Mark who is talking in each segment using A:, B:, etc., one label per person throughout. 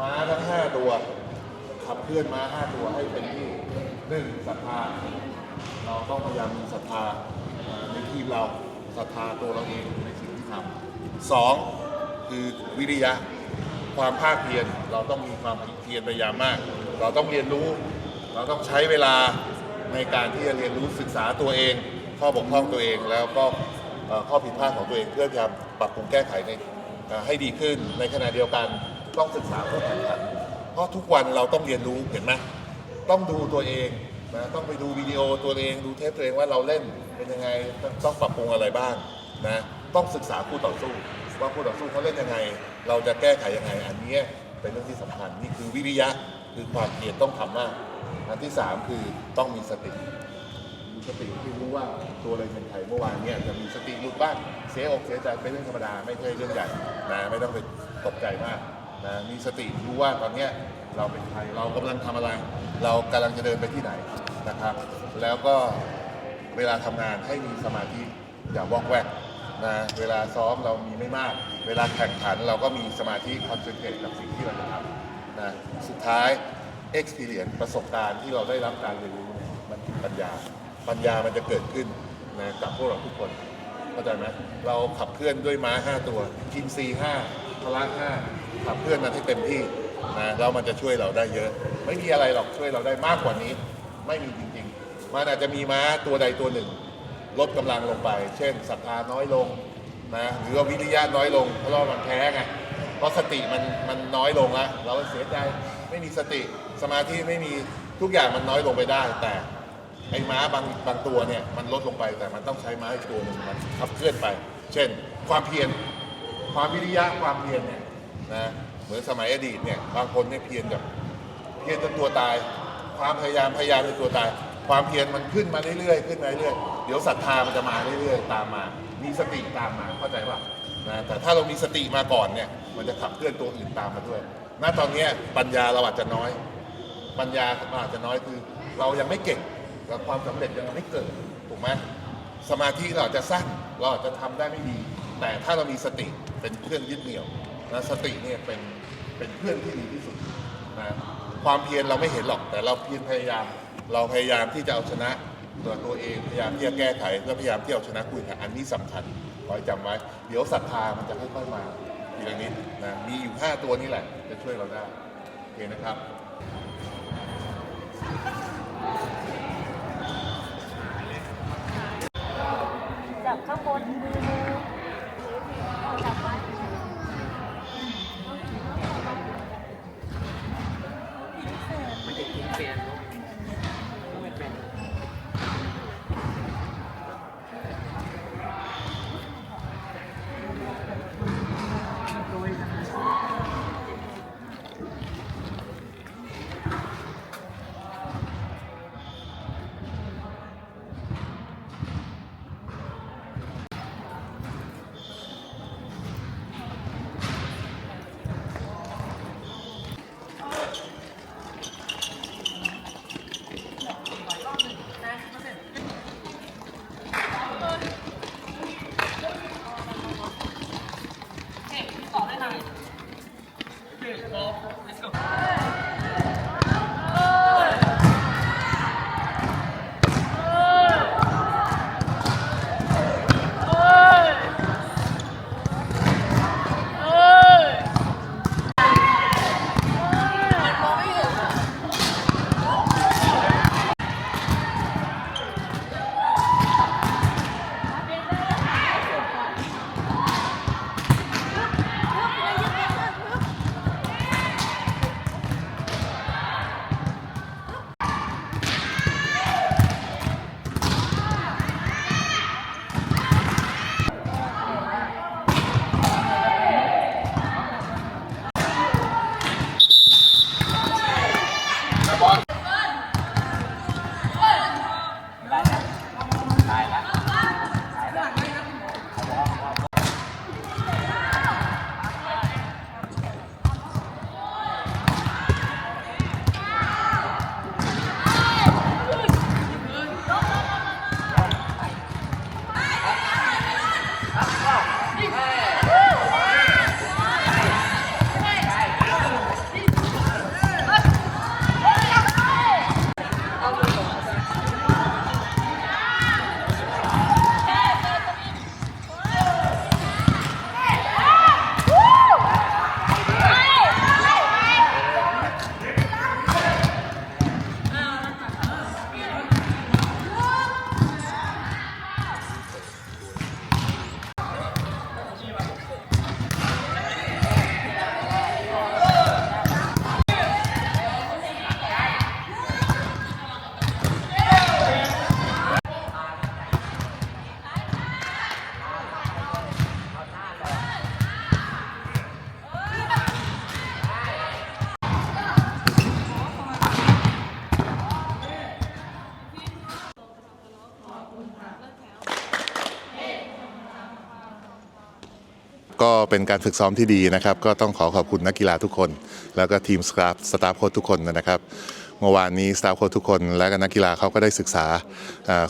A: ม้าทั้งห้าตัวขับเคลื่อนม้าห้าตัวให้เป็นที่หนึ่งศรัทธาเราต้องพยายามมีศรัทธาในทีมเราศรัทธาตัวเราเองในสิ่งที่ทำสองคือวิริยะความภาคเพียรเราต้องมีความเพียรพยายามมาก เราต้องเรียนรู้ เราต้องใช้เวลาในการที่จะเรียนรู้ศึกษาตัวเอง ข้อบกพร่องตัวเองแล้วก็ข้อผิดพลาดของตัวเองเพื่อจะปรับปรุงแก้ไขในให้ดีขึ้นในขณะเดียวกัน ต้องศึกษาผู้แข่งขันเพราะทุกวันเราต้องเรียนรู้เห็นไหมต้องดูตัวเองนะต้องไปดูวิดีโอตัวเองดูเทปตัวเองว่าเราเล่นเป็นยังไงต้องปรับปรุงอะไรบ้างนะต้องศึกษาคู่ต่อสู้ ว่าคู่ต่อสู้เขาเล่นยังไง เราจะแก้ไขยังไง อันนี้เป็นเรื่องที่สำคัญนี่คือวิริยะคือความเพียรต้องทำมาก อันที่สามคือต้องมีสติมีสติที่รู้ว่าตัวอะไรเป็นใครเมื่อวานเนี่ยจะมีสติหลุดบ้างเสียอกเสียใจเป็นเรื่องธรรมดาไม่ใช่เรื่องใหญ่นะไม่ต้องไปตกใจมาก นะมีสติรู้ว่าตอนเนี้ยเราเป็นใครเรากำลังทำอะไร เรากำลังจะเดินไปที่ไหนนะครับ แล้วก็เวลาทำงานให้มีสมาธิอย่าวอกแวกนะเวลาซ้อมเรามีไม่มาก เวลาแข่งขันเราก็มีสมาธิคอนเซนเทรตกับสิ่งที่เราจะทำนะสุดท้าย experience ประสบการณ์ที่เราได้รับการเรียนรู้เนี่ยมันคือปัญญา ปัญญามันจะเกิดขึ้นนะกับพวกเราทุกคนเข้าใจไหมเราขับเคลื่อนด้วยม้า 5 ตัวกินซี5พละ5 ขับเคลื่อนมันให้เต็มที่นะแล้วมันจะช่วยเราได้เยอะ ไม่มีอะไรหรอกช่วยเราได้มากกว่านี้ ไม่มีจริงๆ มันอาจจะมีม้าตัวใดตัวหนึ่ง ลดกำลังลงไป เช่นศรัทธาน้อยลงนะหรือว่าวิริยะน้อยลงเพราะว่ามันแพ้ไงเพราะสติมันมันน้อยลงล้วเราเสียใจไม่มีสติสมาธิไม่มีทุกอย่างมันน้อยลงไปได้ แต่ไอ้ม้าบางบางตัวเนี่ยมันลดลงไปแต่มันต้องใช้ม้าอีกตัวหนึ่งมันขับเคลื่อนไป เช่น ความเพียรความวิริยะความเพียรเนี่ย นะเหมือนสมัยอดีตเนี่ยบางคนเนี่ยเพียรแบบเพียรจนตัวตาย ความพยายามพยายามจนตัวตาย ความเพียรมันขึ้นมาเรื่อยๆขึ้นมาเรื่อยๆเดี๋ยวศรัทธามันจะมาเรื่อยๆตามมา มีสติตามมาเข้าใจป่ะนะแต่ถ้าเรามีสติมาก่อนเนี่ยมันจะขับเคลื่อนตัวอื่นตามมาด้วยณตอนนี้ปัญญาเราอาจจะน้อย ปัญญาเราอาจจะน้อยคือ เรายังไม่เก่งและความสำเร็จยังไม่เกิดถูกไหมสมาธิเราอาจจะสั้นเราอาจจะทำได้ไม่ดี แต่ถ้าเรามีสติเป็นเครื่องยึดเหนี่ยว นะสติเนี่ยเป็นเป็นเพื่อนที่ดีที่สุดนะความเพียรเราไม่เห็นหรอกแต่เราเพียรพยายาม เราพยายามที่จะเอาชนะตัวตัวเองพยายามที่จะแก้ไขและพยายามที่จะเอาชนะคู่แข่งอันนี้สำคัญขอให้จำไว้ เดี๋ยวศรัทธามันจะค่อยๆมาทีละนิดนะมีอยู่ 5 ตัวนี้แหละ จะช่วยเราได้โอเคนะครับ
B: Thì. ก็เป็น
C: การฝึกซ้อมที่ดีนะครับ ก็ต้องขอขอบคุณนักกีฬาทุกคน แล้วก็ทีมสตาฟสตาฟโค้ชทุกคนนะครับ เมื่อวานนี้สตาฟโค้ชทุกคนและก็นักกีฬาเขาก็ได้ศึกษา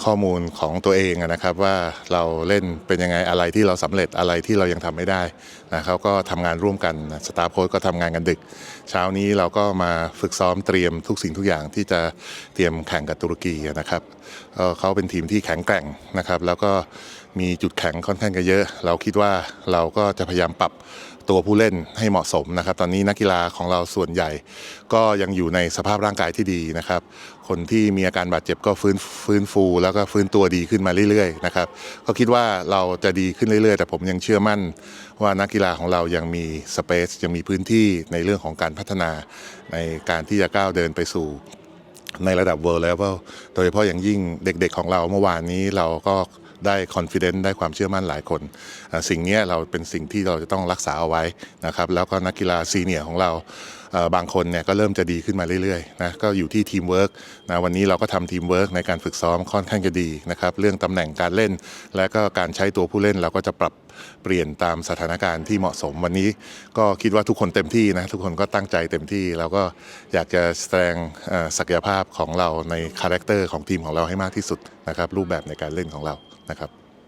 C: ข้อมูลของตัวเองนะครับ ว่าเราเล่นเป็นยังไงอะไรที่เราสำเร็จอะไรที่เรายังทำไม่ได้นะเขาก็ทำงานร่วมกันสตาฟโค้ชก็ทำงานกันดึก เช้านี้เราก็มาฝึกซ้อมเตรียมทุกสิ่งทุกอย่างที่จะเตรียมแข่งกับตุรกีนะครับเอ่อเขาเป็นทีมที่แข็งแกร่งนะครับ แล้วก็มีจุดแข็งค่อนข้างจะเยอะ เราคิดว่าเราก็จะพยายามปรับ ตัวผู้เล่นให้เหมาะสมนะครับ ตอนนี้นักกีฬาของเราส่วนใหญ่ ก็ยังอยู่ในสภาพร่างกายที่ดีนะครับ คนที่มีอาการบาดเจ็บก็ฟื้นฟื้นฟู แล้วก็ฟื้นตัวดีขึ้นมาเรื่อยๆนะครับก็คิดว่าเราจะดีขึ้นเรื่อยๆ แต่ผมยังเชื่อมั่นว่านักกีฬาของเรายังมีสเปซยังมีพื้นที่ในเรื่องของการพัฒนาในการที่จะก้าวเดินไปสู่ในระดับ world level โดยเฉพาะอย่างยิ่งเด็กๆของเราเมื่อวานนี้เราก็ ได้ confidence ได้ความเชื่อมั่นหลายคน สิ่งนี้เราเป็นสิ่งที่เราจะต้องรักษาเอาไว้นะครับแล้วก็นักกีฬาซีเนียร์ของเราบางคนเนี่ยก็เริ่มจะดีขึ้นมาเรื่อยๆนะก็อยู่ที่ทีมเวิร์กนะวันนี้เราก็ทำทีมเวิร์กในการฝึกซ้อมค่อนข้างจะดีนะครับเรื่องตำแหน่งการเล่น และก็การใช้ตัวผู้เล่นเราก็จะปรับเปลี่ยนตามสถานการณ์ที่เหมาะสมวันนี้ ก็คิดว่าทุกคนเต็มที่นะทุกคนก็ตั้งใจเต็มที่แล้วก็อยากจะแสดงศักยภาพของเราในคาแรคเตอร์ของทีมของเราให้มากที่สุดนะครับรูปแบบในการเล่นของเรา นะครับ